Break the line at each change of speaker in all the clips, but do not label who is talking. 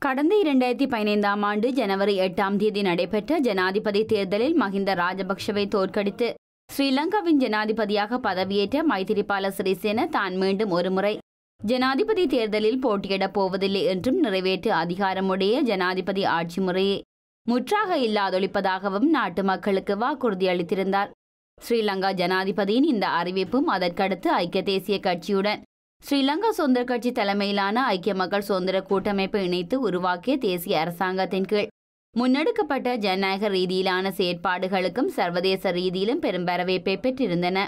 கடந்த இரண்டாயிரத்தி பதினைந்தாம் ஆண்டு ஜனவரி எட்டாம் தேதி நடைபெற்ற ஜனாதிபதி தேர்தலில் மஹிந்த ராஜபக்ஷவை தோற்கடித்து ஸ்ரீலங்காவின் ஜனாதிபதியாக பதவியேற்ற மைத்திரிபால சிறிசேன தான் மீண்டும் ஒருமுறை ஜனாதிபதி தேர்தலில் போட்டியிடப் போவதில்லை என்றும் நிறைவேற்று அதிகாரமுடைய ஜனாதிபதி ஆட்சி முறையை முற்றாக இல்லாதொழிப்பதாகவும் நாட்டு மக்களுக்கு வாக்குறுதி அளித்திருந்தார். ஸ்ரீலங்கா ஜனாதிபதியின் இந்த அறிவிப்பும் அதற்கடுத்து ஐக்கிய தேசிய கட்சியுடன் ஸ்ரீலங்கா சுதந்திர கட்சி தலைமையிலான ஐக்கிய மக்கள் சுதந்திர கூட்டமைப்பை இணைத்து உருவாக்கிய தேசிய அரசாங்கத்தின் கீழ். முன்னெடுக்கப்பட்ட ஜனநாயக ரீதியிலான செயற்பாடுகளுக்கும் சர்வதேச ரீதியிலும் பெரும் வரவேற்பை பெற்றிருந்தன.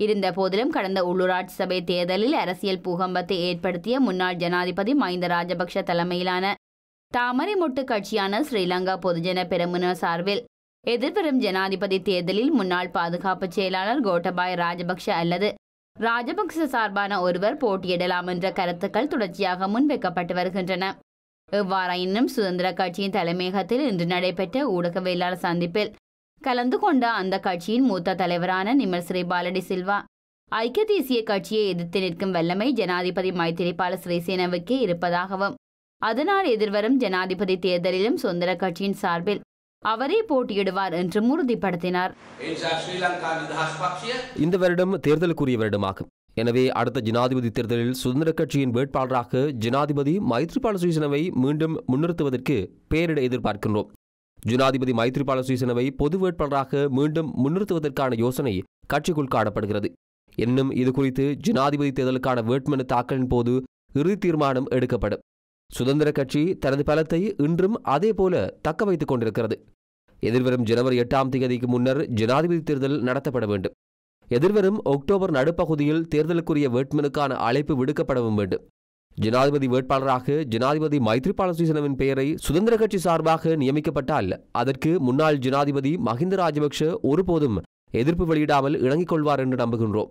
இருந்த போதிலும் கடந்த உள்ளூராட்சி சபை தேர்தலில் அரசியல் பூகம்பத்தை ஏற்படுத்திய முன்னாள் ஜனாதிபதி மஹிந்த ராஜபக்ஷ தலைமையிலான தாமரை முட்டு கட்சியான ஸ்ரீலங்கா பொதுஜன பெருமுன சார்பில் எதிர்வரும் ஜனாதிபதி தேர்தலில் முன்னாள் பாதுகாப்பு செயலாளர் கோட்டபாய ராஜபக்ஷ அல்லது ராஜபக்ச சார்பான ஒருவர் போட்டியிடலாம் என்ற கருத்துக்கள் தொடர்ச்சியாக முன்வைக்கப்பட்டு வருகின்றன. எவ்வாறாயினும் சுதந்திர கட்சியின் தலைமையகத்தில் இன்று நடைபெற்ற ஊடகவியலாளர் சந்திப்பில் கலந்து கொண்ட அந்த கட்சியின் மூத்த தலைவரான நிமல் ஸ்ரீபாலடி சில்வா ஐக்கிய தேசிய கட்சியை எதிர்த்து நிற்கும் வல்லமை ஜனாதிபதி மைத்திரிபால சிறிசேனவுக்கே இருப்பதாகவும் அதனால் எதிர்வரும் ஜனாதிபதி தேர்தலிலும் சுதந்திர கட்சியின் சார்பில் அவரே போட்டியிடுவார் என்று உறுதிப்படுத்தினார்.
இந்த வருடம் தேர்தலுக்குரிய வருடமாகும். எனவே அடுத்த ஜனாதிபதி தேர்தலில் சுதந்திர கட்சியின் வேட்பாளராக ஜனாதிபதி மைத்ரிபால சுயசனவை மீண்டும் முன்னிறுத்துவதற்கு பேரிட எதிர்பார்க்கின்றோம். ஜனாதிபதி மைத்ரிபால சுயசனவை பொது வேட்பாளராக மீண்டும் முன்னிறுத்துவதற்கான யோசனை கட்சிக்குள் காணப்படுகிறது. இன்னும் இதுகுறித்து ஜனாதிபதி தேர்தலுக்கான வேட்புமனு தாக்கலின் போது இறுதி தீர்மானம் எடுக்கப்படும். சுதந்திர கட்சி தனது பலத்தை இன்றும் அதே போல தக்க வைத்துக் கொண்டிருக்கிறது. எதிர்வரும் ஜனவரி எட்டாம் தேதிக்கு முன்னர் ஜனாதிபதி தேர்தல் நடத்தப்பட வேண்டும். எதிர்வரும் அக்டோபர் நடுப்பகுதியில் தேர்தலுக்குரிய வேட்புமனுக்கான அழைப்பு விடுக்கப்படவும் வேண்டும். ஜனாதிபதி வேட்பாளராக ஜனாதிபதி மைத்ரிபால சிறிசேனவின் பெயரை சுதந்திர கட்சி சார்பாக நியமிக்கப்பட்டால் அதற்கு முன்னாள் ஜனாதிபதி மஹிந்த ராஜபக்ஷ ஒருபோதும் எதிர்ப்பு வெளியிடாமல் இணங்கிக் கொள்வார் என்று நம்புகின்றோம்.